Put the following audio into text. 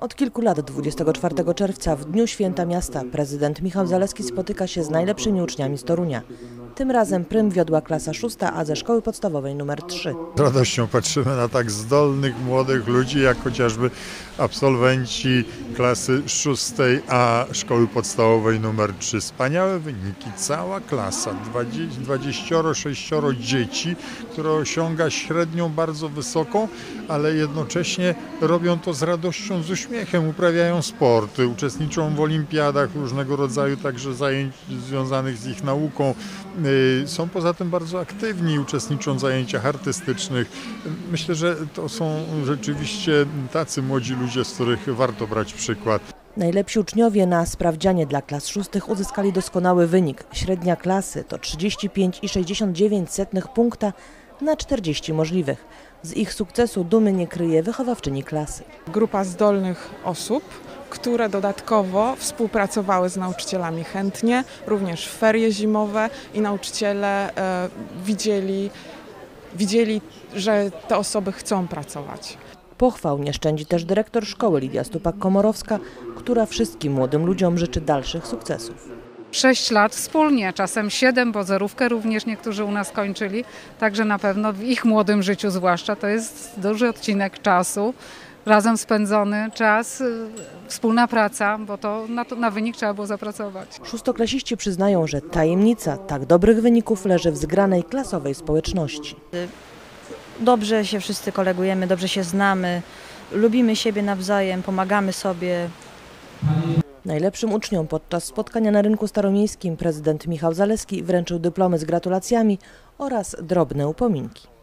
Od kilku lat 24 czerwca w Dniu Święta Miasta prezydent Michał Zaleski spotyka się z najlepszymi uczniami z Torunia. Tym razem prym wiodła klasa szósta, a ze szkoły podstawowej numer 3. Z radością patrzymy na tak zdolnych młodych ludzi, jak chociażby absolwenci klasy szóstej A szkoły podstawowej numer 3. Wspaniałe wyniki, cała klasa, 20, 26 dzieci, które osiąga średnią bardzo wysoką, ale jednocześnie robią to z radością, z uśmiechem, uprawiają sporty, uczestniczą w olimpiadach różnego rodzaju, także zajęć związanych z ich nauką. Y, Są poza tym bardzo aktywni, uczestniczą w zajęciach artystycznych. Myślę, że to są rzeczywiście tacy młodzi ludzie, z których warto brać przykład. Najlepsi uczniowie na sprawdzianie dla klas szóstych uzyskali doskonały wynik. Średnia klasy to 35,69 punkta na 40 możliwych. Z ich sukcesu dumy nie kryje wychowawczyni klasy. grupa zdolnych osób, które dodatkowo współpracowały z nauczycielami chętnie, również w ferie zimowe i nauczyciele e, widzieli, widzieli, że te osoby chcą pracować. Pochwał nie szczędzi też dyrektor szkoły Lidia Stupak-Komorowska, która wszystkim młodym ludziom życzy dalszych sukcesów. Sześć lat wspólnie, czasem siedem, bo zerówkę również niektórzy u nas kończyli, także na pewno w ich młodym życiu zwłaszcza to jest duży odcinek czasu, razem spędzony czas, y, wspólna praca, bo to na, to na wynik trzeba było zapracować. Szóstoklasiści przyznają, że tajemnica tak dobrych wyników leży w zgranej klasowej społeczności. dobrze się wszyscy kolegujemy, dobrze się znamy, lubimy siebie nawzajem, pomagamy sobie. Najlepszym uczniom podczas spotkania na rynku staromiejskim prezydent Michał Zaleski wręczył dyplomy z gratulacjami oraz drobne upominki.